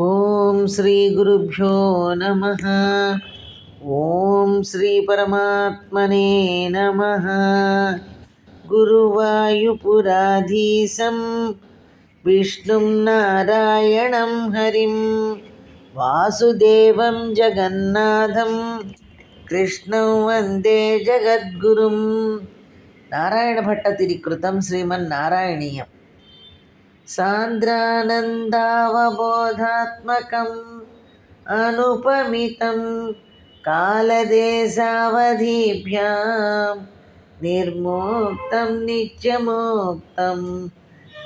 ఓం శ్రీ గురుభ్యో నమ. ఓం శ్రీ పరమాత్మనే నమ. గురువాయుపురాధీశం విష్ణుం నారాయణం హరిం వాసుదేవం జగన్నాథం కృష్ణం వందే జగద్గురుం. నారాయణ భట్ట తిరికృతం శ్రీమన్నారాయణీయం. సాంద్రానందావబోధాత్మకం అనుపమితం కాలదేశావధిభ్యాం నిర్మోక్తం నిత్యమోక్తం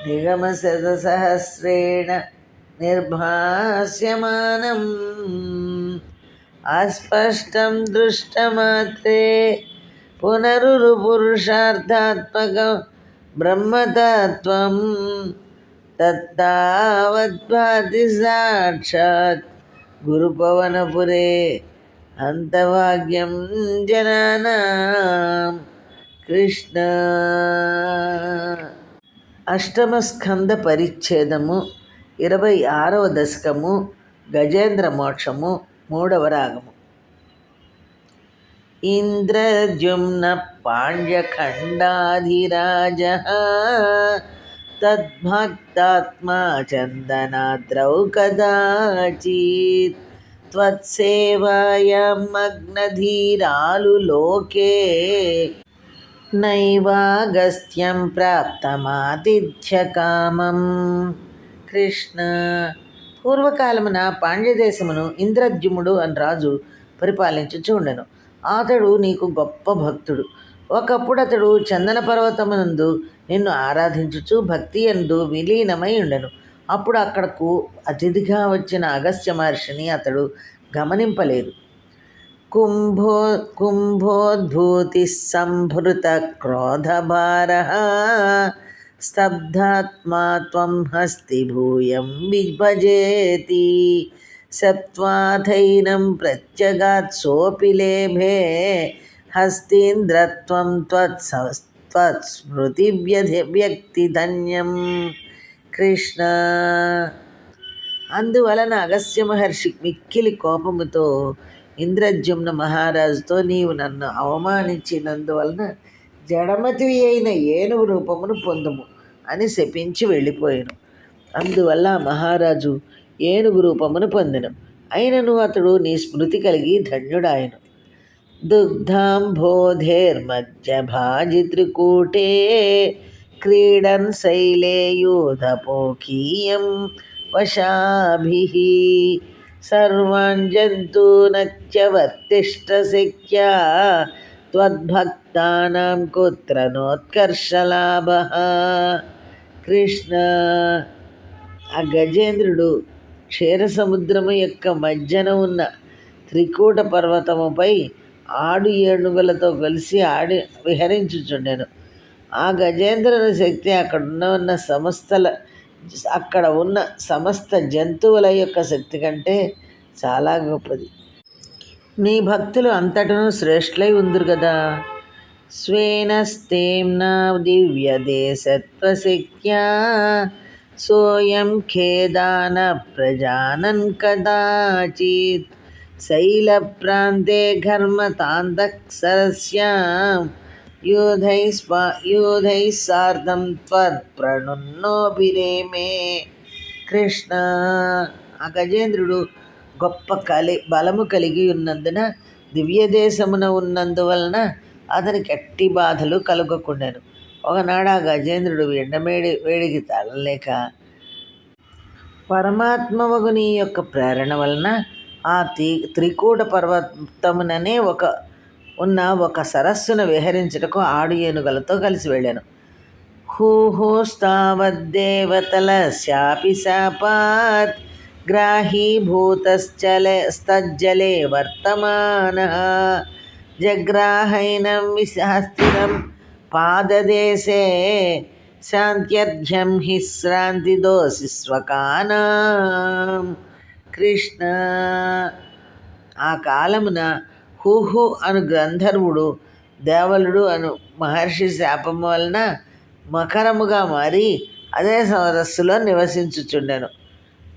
నిగమశతసహస్రేణ నిర్భాస్యమానం. అస్పష్టం దృష్టమాత్రే పునరురుపురుషార్థాత్మకం బ్రహ్మతత్వం తత్తావద్వాది సాక్షాత్ గురుపవనపురే అంతవాగ్యం జనానాం కృష్ణ అష్టమ స్కంద పరిచ్ఛేదము ఇరవై ఆరవ దశకము గజేంద్ర మోక్షము మూడవ రాగము. ఇంద్రజుమ్న పాండ్యఖండాధిరాజ తద్భక్తాత్మా చందనాద్రౌ కదాచిత్ त्वत्सेवायां मग्नधीरालु लोके నైవాగస్త్యం ప్రాప్తమాతిథ్యకామం కృష్ణ పూర్వకాలమున పాండ్యదేశమును ఇంద్రద్యుముడు అని రాజు పరిపాలించుచుండెను అతడు నీకు గొప్ప భక్తుడు ఒకప్పుడు అతడు చందన పర్వతమునందు నిన్ను ఆరాధించుచు భక్తి ఎందు విలీనమై ఉండను. అప్పుడు అక్కడకు అతిథిగా వచ్చిన అగస్త్య మహర్షిని అతడు గమనింపలేదు. కుంభో కుంభోద్భూతి సంభృత క్రోధభార స్తబ్ధాత్మా త్వం హస్తి భూయం విభజేతి సత్వాథైనం ప్రత్యగాత్ సోపి లేభే హస్తీంద్రత్వం త్వత్స్మృతి వ్యక్తి ధన్యం కృష్ణ. అందువలన అగస్త్య మహర్షి మిక్కిలి కోపముతో ఇంద్రజుమ్న మహారాజుతో నీవు నన్ను అవమానించినందువలన జడమతివి అయిన ఏనుగు రూపమును పొందుము అని శపించి వెళ్ళిపోయాను. అందువల్ల మహారాజు ఏనుగు రూపమును పొందెను. అయినను అతడు నీ స్మృతి కలిగి ధన్యుడాయను. దుగ్ధాంబోధేర్మధ్య భాజిత్రికూటే క్రీడన్ శైలే యూధపోకీయం వశాభిः సర్వాన్ జంతూనత్యవర్తిష్టశక్యా త్వద్భక్తానాం కుత్ర నోత్కర్షలాభ కృష్ణ ఆ గజేంద్రుడు క్షీరసముద్రము యొక్క మధ్యన ఉన్న త్రికూట పర్వతముపై ఆడు ఏనుగులతో కలిసి ఆడి విహరించుచుండెను ఆ గజేంద్రుని శక్తి అక్కడ ఉన్న సమస్తల అక్కడ ఉన్న సమస్త జంతువుల యొక్క శక్తి కంటే చాలా గొప్పది. నీ భక్తులు అంతటను శ్రేష్ఠులై ఉందరు కదా. స్వేనస్తేమ్నా దివ్య దేశత్వశక్యా సోయం ఖేదాన ప్రజానన్ కదాచిత్. శైలప్రాంతే ఘర్మతాంతఃసరస్యాం యూధై స్వా యూధై సార్ధం త్వత్ప్రణున్నోభిరేమే కృష్ణ ఆ గజేంద్రుడు గొప్ప కలి బలము కలిగి ఉన్నందున దివ్యదేశమున ఉన్నందువలన అతనికి ఎట్టి బాధలు కలుగకుండాను. ఒకనాడు ఆ గజేంద్రుడు ఎండమేడి వేడికి తడలేక పరమాత్మవగు నీ యొక్క ప్రేరణ వలన ఆ త్రి త్రికూట పర్వతముననే ఒక ఉన్న ఒక సరస్సును విహరించుటకు ఆడు ఏనుగలతో కలిసి వెళ్ళాను. హూహోస్తావద్దేవతల శాపి శాపాత్ గ్రాహీభూతశ్చలే స్తజ్జలే వర్తమాన జగ్రాహైనం విశాస్తిరం పాదదేశే శాంత్యర్ఘ్యం హి శ్రాంతిదోసి కృష్ణ. ఆ కాలమున హుహు అను గంధర్వుడు దేవలుడు అను మహర్షి శాపం వలన మకరముగా మారి అదే సరస్సులో నివసించుచుండెను.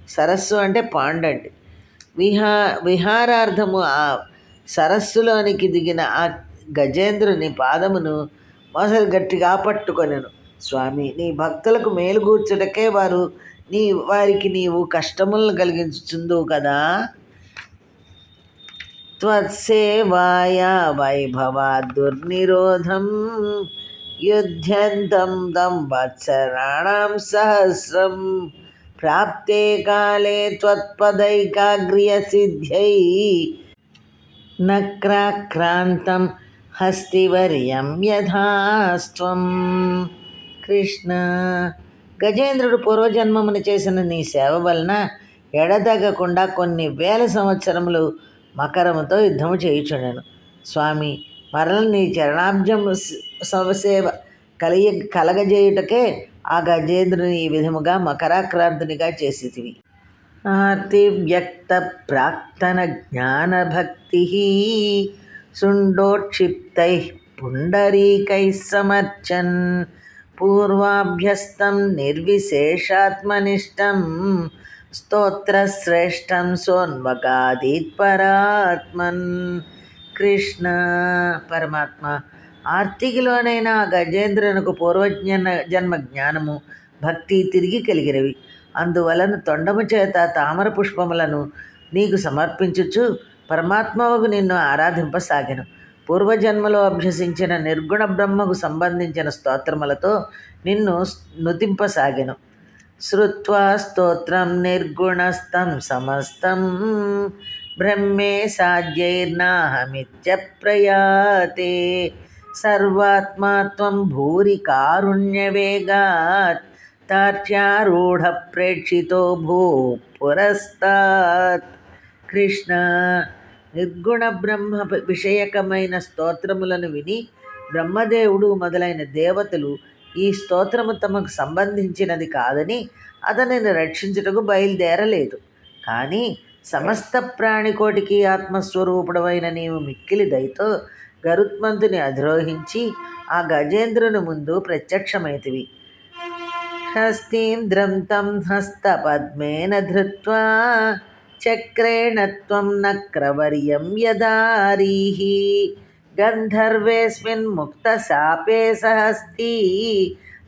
సరస్సు అంటే పాండండి విహా విహారార్థము ఆ సరస్సులోనికి దిగిన ఆ గజేంద్రుని పాదమును మొసలు గట్టిగా పట్టుకొనెను. స్వామి నీ భక్తులకు మేలు కూర్చుటకే వారు నీ వారికి నీవు కష్టములను కలిగించుచుందు కదా. త్వత్సేవాయ వైభవా దుర్నిరోధం యుధ్యంతం తం వత్సరాణం సహస్రం. ప్రాప్తే కాలే త్వత్పదైకాగ్ర్య సిద్ధ్యై నక్రాక్రాంతం హస్తివర్యం యథాస్త్వం. కృష్ణ గజేంద్రుడు పూర్వజన్మమున చేసిన నీ సేవ వలన ఎడతగకుండా కొన్ని వేల సంవత్సరములు మకరముతో యుద్ధము చేయుచుండెను. స్వామి మరల నీ చరణాబ్జం సమసేవ కలియ కలగజేయుటకే ఆ గజేంద్రుని ఈ విధముగా మకరాక్రాంతునిగా చేసేటివి ఆర్తి వ్యక్త ప్రాక్తన జ్ఞానభక్తి శుండోక్షిప్తై పుండరీకై సమర్చన్. పూర్వాభ్యస్తం నిర్విశేషాత్మనిష్టం స్తోత్రశ్రేష్టం సోన్వగాదీత్ పరాత్మన్ కృష్ణ పరమాత్మ ఆర్తికిలోనైనా గజేంద్రునకు పూర్వజ్ఞ జన్మ జ్ఞానము భక్తి తిరిగి కలిగినవి. అందువలన తొండము చేత తామర పుష్పములను నీకు సమర్పించుచు పరమాత్మవకు నిన్ను ఆరాధింపసాగాను. పూర్వజన్మలో అభ్యసించిన నిర్గుణ బ్రహ్మకు సంబంధించిన స్తోత్రములతో నిన్ను నుతింపసాగెను. శ్రుత్వా స్తోత్రం నిర్గుణస్థం సమస్తం బ్రహ్మే సాధ్యైర్నాహమిత్య ప్రయాతే. సర్వాత్మాత్వం భూరి కారుణ్యవేగాత్ తార్చ్యారూఢ ప్రేక్షితో భూ పురస్తాత్. కృష్ణ నిర్గుణ బ్రహ్మ విషయకమైన స్తోత్రములను విని బ్రహ్మదేవుడు మొదలైన దేవతలు ఈ స్తోత్రము తమకు సంబంధించినది కాదని అతనిని రక్షించుటకు బయలుదేరలేదు. కానీ సమస్త ప్రాణికోటికి ఆత్మస్వరూపుడమైన నీవు మిక్కిలి దయతో గరుత్మంతుని అధిరోహించి ఆ గజేంద్రుని ముందు ప్రత్యక్షమైతివి. హస్తీంద్రం తం హస్తపద్మేన ధృత్వా చక్రేణ త్వం నక్రవర్యం యదారీహి. గంధర్వేస్మిన్ ముక్తశాపే సహస్తి.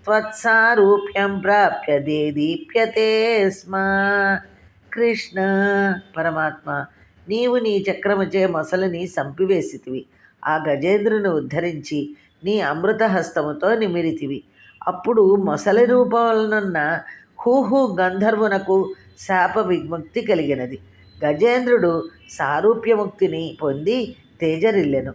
త్వత్సారూప్యం ప్రాప్య దేదీప్యతే స్మ. కృష్ణ పరమాత్మ నీవు నీ చక్రముచే మొసలిని సంపివేసితివి. ఆ గజేంద్రుని ఉద్ధరించి నీ అమృత హస్తముతో నిమిరితివి. అప్పుడు మొసలి రూపంలోనున్న హూహు గంధర్వునకు శాప విముక్తి కలిగినది. గజేంద్రుడు సారూప్యముక్తిని పొంది తేజరిల్లెను.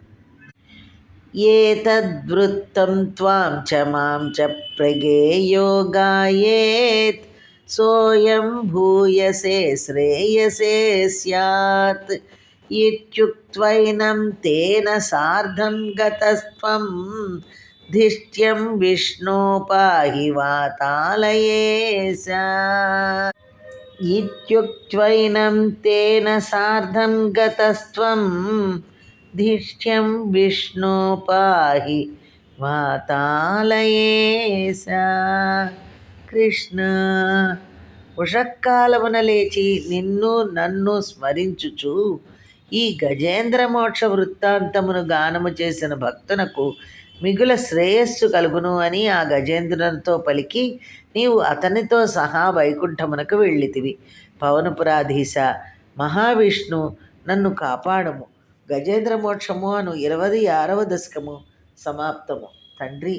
ఏతద్వృత్తం త్వాం చ మాం చ ప్రగేయోగాయేత్ సోయం భూయసే శ్రేయసే స్యాత్. ఇత్యుక్త్వైనం తేన సార్ధం గతస్త్వం. ధిష్ట్యం విష్ణోపాహి వాతాలయేశ ఇత్యుక్త్వైనం తేన సార్ధం గతస్త్వం ధిష్ట్యం విష్ణు పాహి వాతాలయేశ కృష్ణ ఉషక్కాలమున లేచి నిన్ను నన్ను స్మరించుచు. ఈ గజేంద్ర మోక్ష వృత్తాంతమును గానము చేసిన భక్తునకు మిగుల శ్రేయస్సు కలుగును అని ఆ గజేంద్రునితో పలికి నీవు అతనితో సహా వైకుంఠమునకు వెళ్ళితివి. పవనపురాధీశ మహావిష్ణు నన్ను కాపాడము. గజేంద్ర మోక్షము అను ఇరవై ఆరవ దశకము సమాప్తము. తండ్రి